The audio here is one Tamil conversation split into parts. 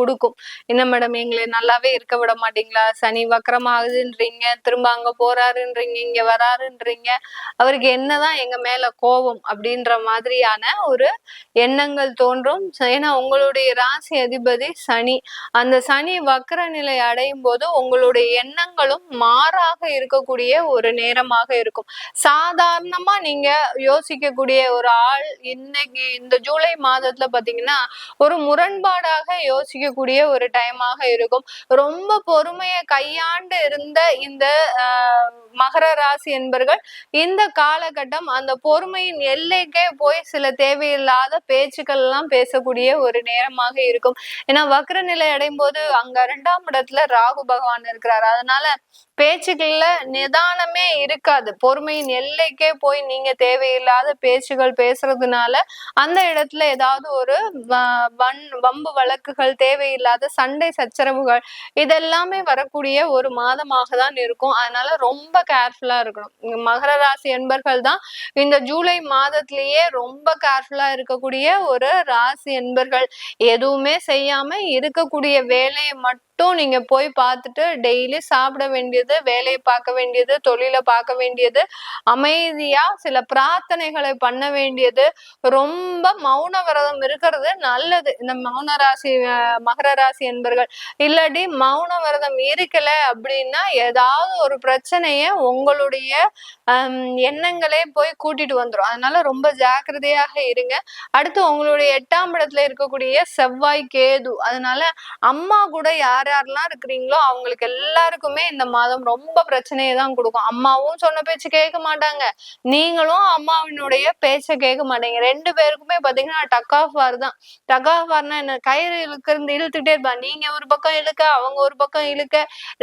கொடுக்கும். என்ன மேடம் எங்களை நல்லாவே இருக்க விட மாட்டீங்களா? சனி வக்கரமாகுதுன்றீங்க. திரும்ப அங்க போறாருன்றீங்க இங்க வராருன்றீங்க. அவருக்கு என்னதான் எங்க மேல கோபம் அப்படின்ற மாதிரியான ஒரு எண்ணங்கள் தோன்றும். ஏன்னா உங்களுடைய ராசி அதிபதி சனி. அந்த சனி வக்கர நிலை அடையும் போது உங்களுடைய எண்ணங்களும் மாறாக இருக்கக்கூடிய ஒரு நேரமாக இருக்கும். சாதாரணமா நீங்க யோசிக்கக்கூடிய ஒரு ஆள் இன்னைக்கு இந்த ஜூலை மாதத்துல பாத்தீங்கன்னா ஒரு முரண்பாடாக யோசிக்க யோசிக்கக்கூடிய ஒரு டைமாக இருக்கும். ரொம்ப பொறுமையை கையாண்டு இருந்த இந்த மகர ராசி என்பர்கள் இந்த காலகட்டம் அந்த பொறுமையின் எல்லைக்கே போய் சில தேவையில்லாத பேச்சுக்கள் எல்லாம் பேசக்கூடிய ஒரு நேரமாக இருக்கும். ஏன்னா வக்ர நிலை அடையும் போது அங்க இரண்டாம் இடத்துல ராகு பகவான் இருக்கிறார். அதனால பேச்சுக்கள்ல நிதானமே இருக்காது. பொறுமையின் எல்லைக்கே போய் நீங்க தேவையில்லாத பேச்சுகள் பேசுறதுனால அந்த இடத்துல ஏதாவது ஒரு வன் வம்பு வழக்குகள் தேவை தேவையில்லாத சண்டை சச்சரவுகள் இதெல்லாமே வரக்கூடிய ஒரு மாதமாக தான் இருக்கும். அதனால ரொம்ப கேர்ஃபுல்லா இருக்கணும். மகர ராசி என்பர்கள் தான் இந்த ஜூலை மாதத்திலேயே ரொம்ப கேர்ஃபுல்லா இருக்கக்கூடிய ஒரு ராசி என்பர்கள். எதுவுமே செய்யாம இருக்கக்கூடிய வேலையை மட்டும் மட்டும் நீங்க போய் பார்த்துட்டு டெய்லி சாப்பிட வேண்டியது வேலையை பார்க்க வேண்டியது தொழிலை பார்க்க வேண்டியது அமைதியா சில பிரார்த்தனைகளை பண்ண வேண்டியது ரொம்ப மௌன விரதம் இருக்கிறது நல்லது. இந்த மௌன ராசி மகர ராசி என்பர்கள் இல்லாட்டி மௌன விரதம் இருக்கல அப்படின்னா ஏதாவது ஒரு பிரச்சனைய உங்களுடைய எண்ணங்களே போய் கூட்டிட்டு வந்துடும் அதனால ரொம்ப ஜாக்கிரதையாக இருங்க. அடுத்து உங்களுடைய எட்டாம் இடத்துல இருக்கக்கூடிய செவ்வாய் கேது அதனால அம்மா கூட யார் யாரெல்லாம் இருக்கிறீங்களோ அவங்களுக்கு எல்லாருக்குமே இந்த மாதம் ரொம்ப பிரச்சனையை தான் கொடுக்கும். அம்மாவும் சொன்ன பேச்சு கேட்க மாட்டாங்க. நீங்களும் அம்மாவினுடைய பேச்ச கேட்க மாட்டீங்க. ரெண்டு பேருக்குமே பாத்தீங்கன்னா டக் ஆஃப் வார் தான். டக் ஆஃப் வார்னா என்ன? கயிறு இழுக்கிறது இழுத்துட்டே இருப்பா. நீங்க ஒரு பக்கம் இழுக்க அவங்க ஒரு பக்கம் இழுக்க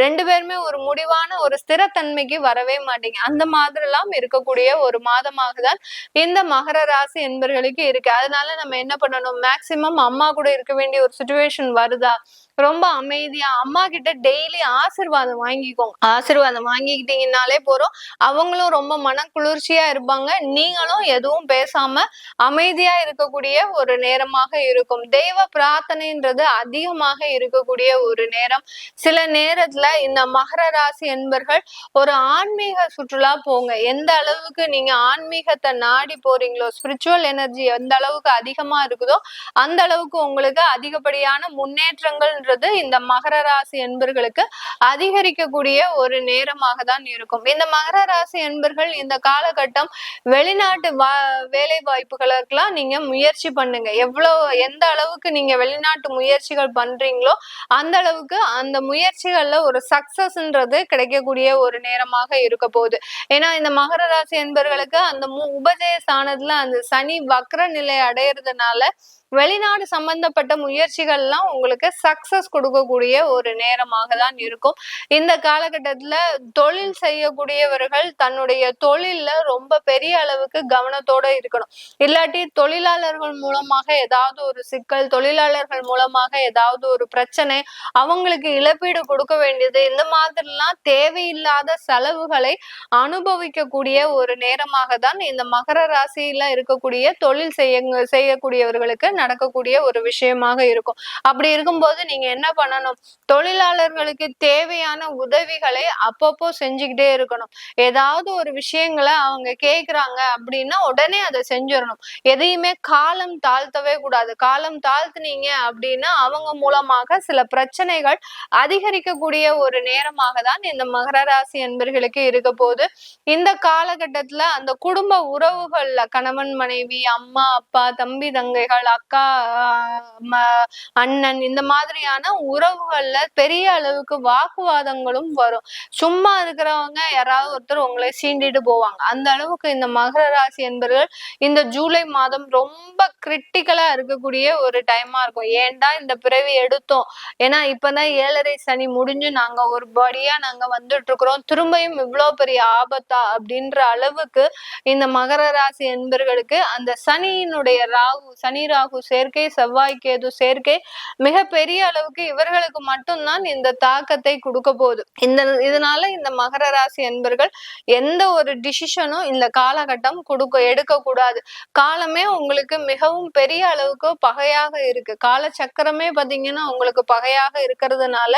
ரெண்டு பேருமே ஒரு முடிவான ஒரு ஸ்திரத்தன்மைக்கு வரவே மாட்டீங்க. அந்த மாதிரி எல்லாம் இருக்கக்கூடிய ஒரு மாதமாக தான் இந்த மகர ராசி என்பர்களுக்கு இருக்கு. அதனால நம்ம என்ன பண்ணணும்? மேக்சிமம் அம்மா கூட இருக்க வேண்டிய ஒரு சுச்சுவேஷன் வருதா? ரொம்ப அமைதியா அம்மா கிட்ட டெய்லி ஆசிர்வாதம் வாங்கிக்கோங்க. ஆசிர்வாதம் வாங்கிக்கிட்டீங்கன்னாலே போறோம் அவங்களும் ரொம்ப மன குளிர்ச்சியா இருப்பாங்க. நீங்களும் எதுவும் பேசாம அமைதியா இருக்கக்கூடிய ஒரு நேரமாக இருக்கும். தெய்வ பிரார்த்தனைன்றது அதிகமாக இருக்கக்கூடிய ஒரு நேரம். சில நேரத்துல இந்த மகர ராசி என்பர்கள் ஒரு ஆன்மீக சுற்றுலா போங்க. எந்த அளவுக்கு நீங்க ஆன்மீகத்தை நாடி போறீங்களோ ஸ்பிரிச்சுவல் எனர்ஜி எந்த அளவுக்கு அதிகமா இருக்குதோ அந்த அளவுக்கு உங்களுக்கு அதிகப்படியான முன்னேற்றங்கள் அப்படின்றது இந்த மகர ராசி என்பர்களுக்கு அதிகரிக்கக்கூடிய ஒரு நேரமாக தான் இருக்கும். இந்த மகர ராசி என்பர்கள் இந்த காலகட்டம் வெளிநாட்டு வா வேலை வாய்ப்புகளுக்கெல்லாம் நீங்க முயற்சி பண்ணுங்க. எவ்வளவு எந்த அளவுக்கு நீங்க வெளிநாட்டு முயற்சிகள் பண்றீங்களோ அந்த அளவுக்கு அந்த முயற்சிகள்ல ஒரு சக்சஸ்ன்றது கிடைக்கக்கூடிய ஒரு நேரமாக இருக்க போகுது. ஏன்னா இந்த மகர ராசி என்பர்களுக்கு அந்த உபஜய ஸ்தானத்துல அந்த சனி வக்ர நிலை அடையிறதுனால வெளிநாடு சம்பந்தப்பட்ட முயற்சிகள்லாம் உங்களுக்கு சக்சஸ் கொடுக்கக்கூடிய ஒரு நேரமாக தான் இருக்கும். இந்த காலகட்டத்துல தொழில் செய்யக்கூடியவர்கள் தன்னுடைய தொழில்ல ரொம்ப பெரிய அளவுக்கு கவனத்தோட இருக்கணும். இல்லாட்டி தொழிலாளர்கள் மூலமாக ஏதாவது ஒரு சிக்கல் தொழிலாளர்கள் மூலமாக ஏதாவது ஒரு பிரச்சனை அவங்களுக்கு இழப்பீடு கொடுக்க வேண்டியது இந்த மாதிரிலாம் தேவையில்லாத செலவுகளை அனுபவிக்கக்கூடிய ஒரு நேரமாக தான் இந்த மகர ராசியில இருக்கக்கூடிய தொழில் செய்ய செய்யக்கூடியவர்களுக்கு நடக்கக்கூடிய ஒரு விஷயமாக இருக்கும். அப்படி இருக்கும்போது நீங்க என்ன பண்ணணும்? தொழிலாளர்களுக்கு தேவையான உதவிகளை அப்பப்போ செஞ்சுக்கிட்டே இருக்கணும். ஏதாவது ஒரு விஷயங்களை அவங்க கேக்குறாங்க அப்படின்னா உடனே அதை செஞ்சிடணும். எதையுமே காலம் தாழ்த்தவே கூடாது. காலம் தாழ்த்துனீங்க அப்படின்னா அவங்க மூலமாக சில பிரச்சனைகள் அதிகரிக்கக்கூடிய ஒரு நேரமாக தான் இந்த மகர ராசி என்பர்களுக்கு இருக்க போது இந்த காலகட்டத்துல அந்த குடும்ப உறவுகள்ல கணவன் மனைவி அம்மா அப்பா தம்பி தங்கைகள் அக்கா அண்ணன் இந்த மாதிரியான உறவுகள்ல பெரிய அளவுக்கு வாக்குவாதங்களும் வரும். சும்மா இருக்கிறவங்க யாராவது ஒருத்தர் உங்களை சீண்டிட்டு போவாங்க. அந்த அளவுக்கு இந்த மகர ராசி என்பவர்கள் இந்த ஜூலை மாதம் ரொம்ப கிரிட்டிக்கலா இருக்கக்கூடிய ஒரு டைமா இருக்கும். ஏன்டா இந்த பிறவி எடுத்தோம்? ஏன்னா இப்பதான் ஏழரை சனி முடிஞ்சு நாங்க ஒரு படியா நாங்க வந்துட்டு இருக்கிறோம் திரும்பியும் இவ்வளவு பெரிய ஆபத்தா அப்படின்ற அளவுக்கு இந்த மகர ராசி என்பர்களுக்கு அந்த சனியினுடைய ராகு சனி ராகு சேர்க்கை செவ்வாய் கேது சேர்க்கை மிக பெரிய அளவுக்கு இவர்களுக்கு மட்டும்தான் இந்த தாக்கத்தை கொடுக்க போகுது. இந்த இதனால இந்த மகர ராசி என்பர்கள் எந்த ஒரு டிசிஷனும் இந்த காலகட்டம் கொடுக்க எடுக்க கூடாது காலமே உங்களுக்கு மிகவும் பெரிய அளவுக்கு பகையாக இருக்கு. கால சக்கரமே பாத்தீங்கன்னா உங்களுக்கு பகையாக இருக்கிறதுனால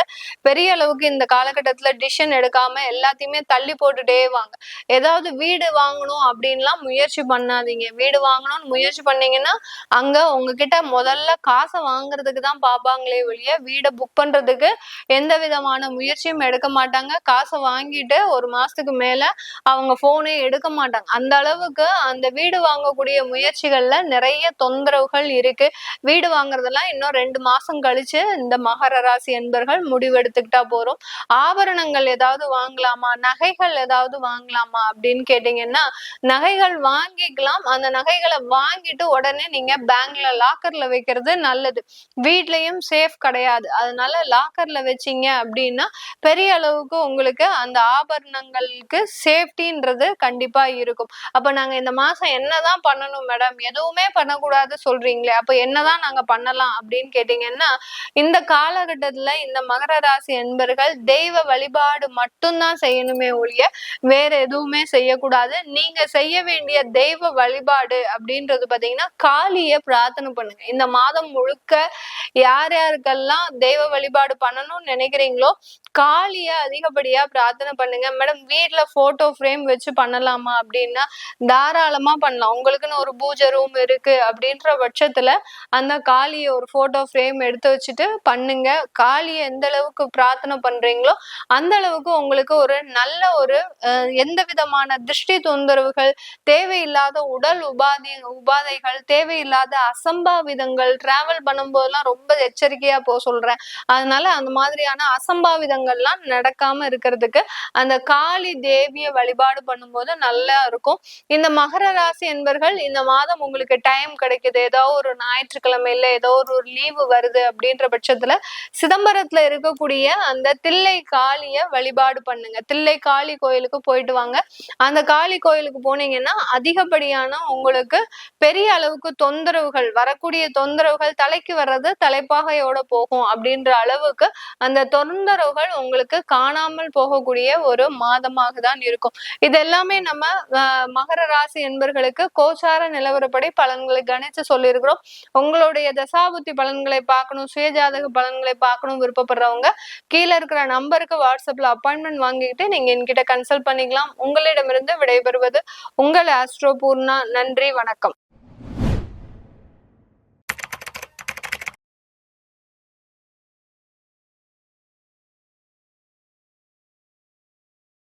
பெரிய அளவுக்கு இந்த காலகட்டத்துல டிசிஷன் எடுக்காம எல்லாத்தையுமே தள்ளி போட்டுட்டே வாங்க. ஏதாவது வீடு வாங்கணும் அப்படின்லாம் முயற்சி பண்ணாதீங்க. வீடு வாங்கணும்னு முயற்சி பண்ணீங்கன்னா அங்க உங்ககிட்ட முதல்ல காசை வாங்குறதுக்கு தான் பாப்பாங்களே ஒழிய வீடை புக் பண்றதுக்கு எந்த விதமான முயற்சியும் எடுக்க மாட்டாங்க. காசை வாங்கிட்டு ஒரு மாசத்துக்கு மேல அவங்க போனே எடுக்க மாட்டாங்க. அந்த அளவுக்கு அந்த வீடு வாங்கக்கூடிய முயற்சிகள்ல நிறைய தொந்தரவுகள் இருக்கு. வீடு வாங்குறதெல்லாம் இன்னும் ரெண்டு மாசம் கழிச்சு இந்த மகர ராசி என்பர்கள் முடிவெடுத்துக்கிட்டா போறோம். ஆபரணங்கள் ஏதாவது வாங்கலாமா? நகைகள் ஏதாவது வாங்கலாமா அப்படின்னு கேட்டீங்கன்னா நகைகள் வாங்கிக்கலாம். அந்த நகைகளை வாங்கிட்டு உடனே நீங்க பேங்க்ல லாக்கர்ல வைக்கிறது நல்லது. வீட்லயும் சேஃப் கிடையாது. அதனால லாக்கர்ல வச்சீங்க அப்படின்னா பெரிய அளவுக்கு உங்களுக்கு அந்த ஆபரணங்களுக்கு சேஃப்டின்றது கண்டிப்பா இருக்கும். அப்ப நாங்க இந்த மாசம் என்னதான் பண்ணணும் மேடம் எதுவுமே பண்ணக்கூடாது சொல்றீங்களே. அப்ப என்னதான் நாங்க பண்ணலாம் அப்படின்னு கேட்டீங்கன்னா இந்த காலகட்டத்துல இந்த மகர ராசி என்பர்கள் தெய்வ வழிபாடு மட்டும்தான் செய்யணுமே ஒழிய வேற எதுவுமே செய்யக்கூடாது. நீங்க செய்ய வேண்டிய தெய்வ வழிபாடு அப்படின்றது பாத்தீங்கன்னா காளிய பிரார்த்தனை பண்ணுங்க. இந்த மாதம் முழுக்க யார் யாருக்கெல்லாம் தெய்வ வழிபாடு பண்ணணும்னு நினைக்கிறீங்களோ காளிய அதிகப்படியா பிரார்த்தனை பண்ணுங்க. மேடம் வீட்டுல போட்டோ ஃப்ரேம் வச்சு பண்ணலாமா அப்படின்னா தாராளமா பண்ணலாம். உங்களுக்குன்னு ஒரு பூஜை ரூம் இருக்கு அப்படின்ற பட்சத்துல அந்த காளிய ஒரு போட்டோ ஃப்ரேம் எடுத்து வச்சுட்டு பண்ணுங்க. காளிய எந்த அளவுக்கு பிரார்த்தனை பண்றீங்களோ அந்த அளவுக்கு உங்களுக்கு ஒரு நல்ல ஒரு எந்த விதமான திருஷ்டி தொந்தரவுகள் தேவையில்லாத உடல் உபாதி உபாதைகள் தேவையில்லாத அசம்பாவிதங்கள் டிராவல் பண்ணும்போதெல்லாம் ரொம்ப எச்சரிக்கையா போக சொல்றேன். அதனால அந்த மாதிரியான அசம்பாவிதங்கள்லாம் நடக்காம இருக்கிறதுக்கு அந்த காளி தேவியை வழிபாடு பண்ணும்போது நல்லா இருக்கும். இந்த மகர ராசி என்பர்கள் இந்த மாதம் உங்களுக்கு டைம் கிடைக்குது. ஏதோ ஒரு ஞாயிற்றுக்கிழமையில ஏதோ ஒரு லீவு வருது அப்படின்ற பட்சத்துல சிதம்பரத்துல இருக்கக்கூடிய அந்த தில்லை காளிய வழிபாடு பண்ணுங்க. தில்லை காளி கோயிலுக்கு போயிட்டு வாங்க. அந்த காளி கோயிலுக்கு போனீங்கன்னா அதிகப்படியான உங்களுக்கு பெரிய அளவுக்கு தொந்தரவுகள் வரக்கூடிய தொந்தரவுகள் தலைக்கு வர்றது தலைப்பாகையோட போகும் அப்படின்ற அளவுக்கு அந்த தொந்தரவுகள் உங்களுக்கு காணாமல் போகக்கூடிய ஒரு மாதமாக தான் இருக்கும். இது எல்லாமே நம்ம மகர ராசி என்பர்களுக்கு கோச்சார நிலவரப்படி பலன்களை கணிச்சு சொல்லியிருக்கிறோம். உங்களுடைய தசாபுத்தி பலன்களை பார்க்கணும் சுயஜாதக பலன்களை பார்க்கணும் விருப்பப்படுறவங்க கீழே இருக்கிற நம்பருக்கு வாட்ஸ்அப்ல அப்பாயின்மெண்ட் வாங்கிக்கிட்டு நீங்க என்கிட்ட கன்சல்ட் பண்ணிக்கலாம். உங்களிடமிருந்து விடைபெறுவது உங்கள் ஆஸ்ட்ரோ பூர்ணா. நன்றி வணக்கம்.